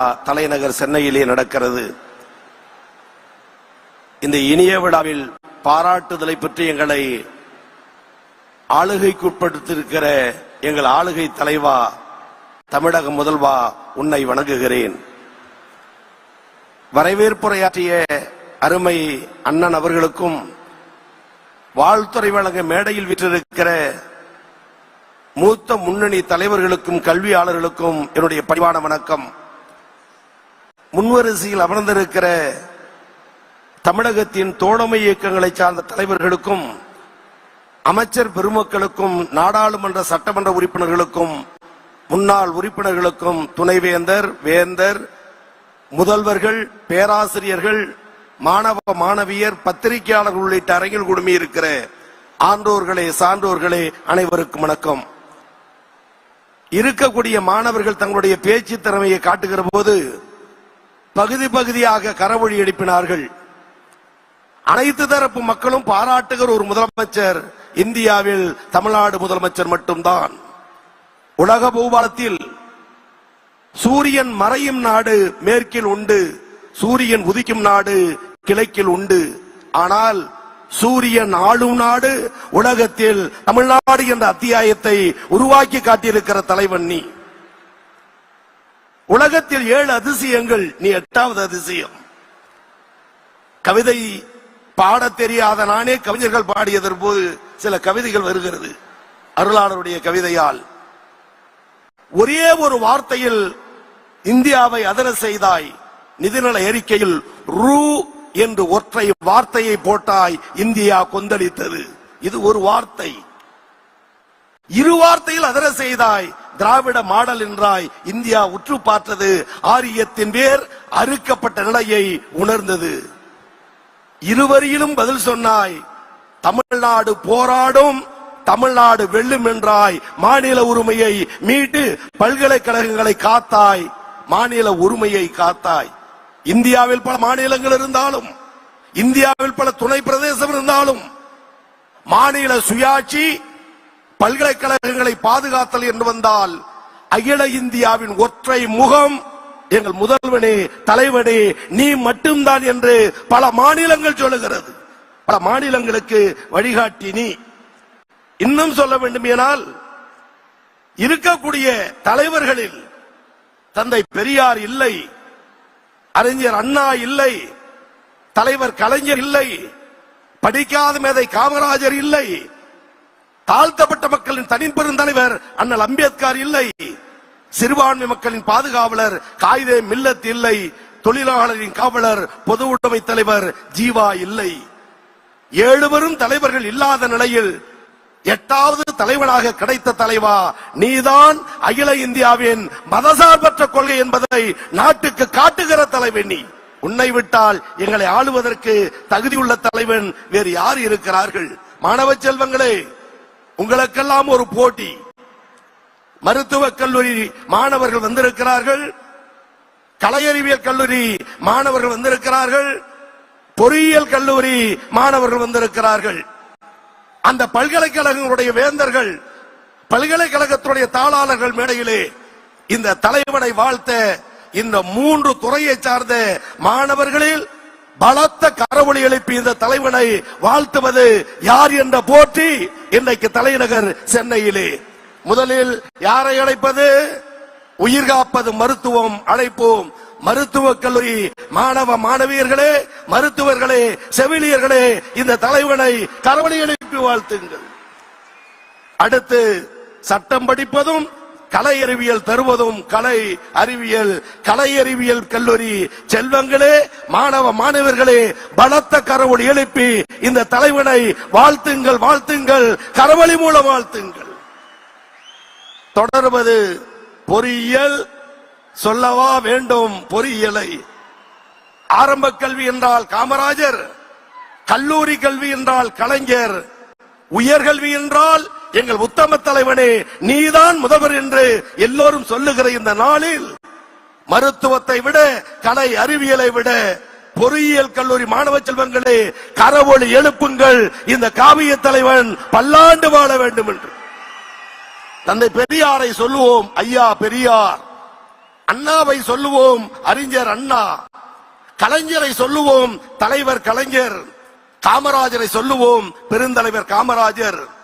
தலைநகர் சென்னையிலே நடக்கிறது. இந்த இனிய விழாவில் பாராட்டுதலை பற்றி எங்களை ஆளுகைக்குட்படுத்திருக்கிற எங்கள் ஆளுகை தலைவா தமிழக முதல்வா உன்னை வணங்குகிறேன். வரவேற்புரையாற்றிய அருமை அண்ணன் அவர்களுக்கும் வாழ்த்துறை வழங்க மேடையில் விற்றிருக்கிற மூத்த முன்னணி தலைவர்களுக்கும் கல்வியாளர்களுக்கும் என்னுடைய பணிவான வணக்கம். முன்வரிசையில் அமர்ந்திருக்கிற தமிழகத்தின் தோழமை இயக்கங்களை சார்ந்த தலைவர்களுக்கும் அமைச்சர் பெருமக்களுக்கும் நாடாளுமன்ற சட்டமன்ற உறுப்பினர்களுக்கும் முன்னாள் உறுப்பினர்களுக்கும் துணைவேந்தர் வேந்தர் முதல்வர்கள் பேராசிரியர்கள் மாணவ மாணவியர் பத்திரிகையாளர்கள் உள்ளிட்ட அரங்கில் குடுமி இருக்கிற ஆன்றோர்களே சான்றோர்களே அனைவருக்கும் வணக்கம். இருக்கக்கூடிய மாணவர்கள் தங்களுடைய பேச்சு திறமையை காட்டுகிற போது பகுதி பகுதியாக கரவொழி எழுப்பினார்கள். அனைத்து தரப்பு மக்களும் பாராட்டுகிற ஒரு முதலமைச்சர் இந்தியாவில் தமிழ்நாடு முதலமைச்சர் மட்டும்தான். உலக பூபாலத்தில் சூரியன் மறையும் நாடு மேற்கில் உண்டு சூரியன் உதிக்கும் நாடு கிழக்கில் உண்டு. ஆனால் சூரியன் ஆளும் நாடு உலகத்தில் தமிழ்நாடு என்ற அத்தியாயத்தை உருவாக்கி காட்டியிருக்கிற தலைவன் நீ. உலகத்தில் ஏழு அதிசயங்கள் நீ எட்டாவது அதிசயம். கவிதை பாட தெரியாத நானே கவிஞர்கள் பாடியதன் போது சில கவிதைகள் வருகிறது. அருளாளருடைய கவிதையால். ஒரே ஒரு வார்த்தையில் இந்தியாவை அதர செய்தாய் நிதிநல அறிக்கையில் ரூ என்று ஒற்றை வார்த்தையை போட்டாய் இந்தியா கொந்தளித்தது. இது ஒரு வார்த்தை. இரு வார்த்தையில் அதர செய்தாய் திராவிட மாடல் என்றாய் இந்தியா உற்று பார்த்தது. ஆரியத்தின் வேர் அறுக்கப்பட்ட நிலையை உணர்ந்தது. இருவரியிலும் பதில் சொன்னாய் தமிழ்நாடு போராடும் தமிழ்நாடு வெல்லும் என்றாய். மாநில உரிமையை மீட்டு பல்கலைக்கழகங்களை காத்தாய். மாநில உரிமையை காத்தாய். இந்தியாவில் பல மாநிலங்கள் இருந்தாலும் இந்தியாவில் பல துணை பிரதேசம் இருந்தாலும் மாநில சுயாட்சி பல்கலைக்கழகங்களை பாதுகாத்தல் என்று வந்தால் அகில இந்தியாவின் ஒற்றை முகம் எங்கள் முதல்வனே தலைவனே நீ மட்டும்தான் என்று பல மாநிலங்கள் சொல்லுகிறது. பல மாநிலங்களுக்கு வழிகாட்டி நீ. இன்னும் சொல்ல வேண்டும் ஏனால் இருக்கக்கூடிய தலைவர்களில் தந்தை பெரியார் இல்லை அறிஞர் அண்ணா இல்லை தலைவர் கலைஞர் இல்லை படிக்காத மேதை காமராஜர் இல்லை தாழ்த்தப்பட்ட மக்களின் தனிப்பெருந்தலைவர் அண்ணல் அம்பேத்கர் இல்லை. சிறுபான்மை மக்களின் பாதுகாவலர் காயிதே மில்லத் இல்லை. தொழிலாளரின் காவலர் பொது உடைமை தலைவர் ஜீவா இல்லை. ஏழுவரும் தலைவர்கள் இல்லாத நிலையில் எட்டாவது தலைவனாக கிடைத்த தலைவா நீதான் அகில இந்தியாவின் மதசார்பற்ற கொள்கை என்பதை நாட்டுக்கு காட்டுகிற தலைவன் நீ. உன்னை விட்டால் எங்களை ஆளுவதற்கு தகுதியுள்ள தலைவன் வேறு யார் இருக்கிறார்கள்? மாணவ செல்வங்களே உங்களுக்கெல்லாம் ஒரு போட்டி. மருத்துவக் கல்லூரி மாணவர்கள் வந்திருக்கிறார்கள். கலையறிவியல் கல்லூரி மாணவர்கள் வந்திருக்கிறார்கள். பொறியியல் கல்லூரி மாணவர்கள் வந்திருக்கிறார்கள். அந்த பல்கலைக்கழகங்களுடைய வேந்தர்கள் பல்கலைக்கழகத்துடைய தாளாளர்கள் மேடையிலே இந்த தலைவனை வாழ்த்த இந்த மூன்று துறையை சார்ந்த மாணவர்களில் பலத்த கரவொளி எழுப்பி இந்த தலைவனை வாழ்த்துவது யார் என்ற போட்டி இன்றைக்கு தலைநகர் சென்னையிலே. முதலில் யாரை அழைப்பது? உயிர் காப்பது மருத்துவம் அழைப்போம். மருத்துவக் கல்லூரி மாணவ மாணவியர்களே மருத்துவர்களே செவிலியர்களே இந்த தலைவனை கரவழி எழுப்பி வாழ்த்துங்கள். அடுத்து சட்டம் படிப்பதும் கலை அறிவியல் தருவதும் கலை அறிவியல் கலை அறிவியல் கல்லூரி. செல்வங்களே மாணவ மாணவர்களே பலத்த கரவொலி எழுப்பி இந்த தலைவனை வாழ்த்துங்கள் வாழ்த்துங்கள். கரவழி மூலம் வாழ்த்துங்கள். தொடர்வது பொறியியல். சொல்லவா வேண்டும் பொறியியலை. ஆரம்ப கல்வி என்றால் காமராஜர் கல்லூரி கல்வி என்றால் கலைஞர் உயர்கல்வி என்றால் எங்கள் உத்தம தலைவனே நீதான் முதல்வர் என்று எல்லோரும் சொல்லுகிற இந்த நாளில் மருத்துவத்தை விட கலை அறிவியலை விட பொறியியல் கல்லூரி மாணவ செல்வங்களே கரவொளி எழுப்புங்கள் இந்த காவிய தலைவன் பல்லாண்டு வாழ வேண்டும் என்று. தந்தை பெரியாரை சொல்லுவோம் ஐயா பெரியார். அண்ணாவை சொல்லுவோம் அறிஞர் அண்ணா. கலைஞரை சொல்லுவோம் தலைவர் கலைஞர். காமராஜரை சொல்லுவோம் பெருந்தலைவர் காமராஜர்.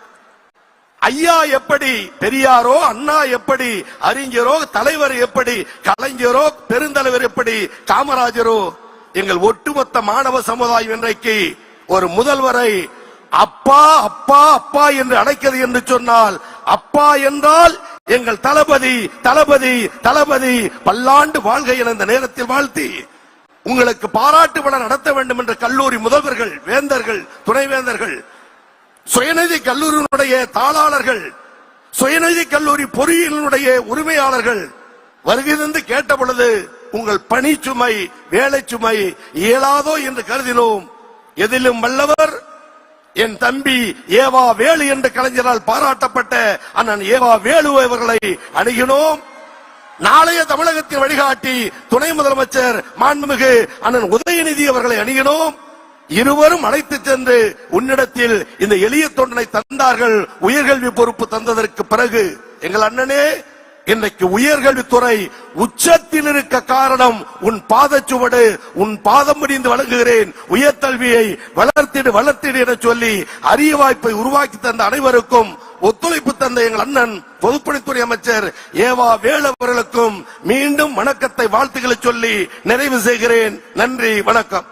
ஐயா எப்படி பெரியாரோ அண்ணா எப்படி அறிஞரோ தலைவர் எப்படி கலைஞரோ பெருந்தலைவர் எப்படி காமராஜரோ எங்கள் ஒட்டுமொத்த மாணவ சமுதாயம் இன்றைக்கு ஒரு முதல்வரை அப்பா அப்பா அப்பா என்று அழைக்கிறது என்று சொன்னால் அப்பா என்றால் எங்கள் தளபதி தளபதி தளபதி பல்லாண்டு வாழ்க என இந்த நேரத்தில் வாழ்த்தி உங்களுக்கு பாராட்டு விழா நடத்த வேண்டும் என்ற கல்லூரி முதல்வர்கள் வேந்தர்கள் துணைவேந்தர்கள் சுயநிதி கல்லூரியினுடைய தாளாளர்கள் சுயநிதி கல்லூரி பொறியியலினுடைய உரிமையாளர்கள் வருகை தந்து கேட்ட பொழுது உங்கள் பணி சுமை வேலை சுமை இயலாதோ என்று கருதினோம். எதிலும் வல்லவர் என் தம்பி ஏவா வேலு என்று கலைஞரால் பாராட்டப்பட்ட அண்ணன் ஏவா வேலு அவர்களை அணுகினோம். நாளைய தமிழகத்தின் வழிகாட்டி துணை முதலமைச்சர் மாண்புமிகு அண்ணன் உதயநிதி அவர்களை அணுகினோம். இருவரும் அழைத்து சென்று உன்னிடத்தில் இந்த எளிய தொண்டனை தந்தார்கள் உயர்கல்வி பொறுப்பு தந்ததற்கு பிறகு எங்கள் அண்ணனே இன்றைக்கு உயர்கல்வித்துறை உச்சத்தில் இருக்க காரணம் உன் பாதச்சுவடு உன் பாதம் முடிந்து வழங்குகிறேன். உயர்கல்வியை வளர்த்திடு வளர்த்திடு என சொல்லி அரிய வாய்ப்பை உருவாக்கி தந்த அனைவருக்கும் ஒத்துழைப்பு தந்த எங்கள் அண்ணன் பொதுப்பணித்துறை அமைச்சர் ஏவா வேலவர்களுக்கும் மீண்டும் வணக்கத்தை வாழ்த்துக்களை சொல்லி நிறைவு செய்கிறேன். நன்றி வணக்கம்.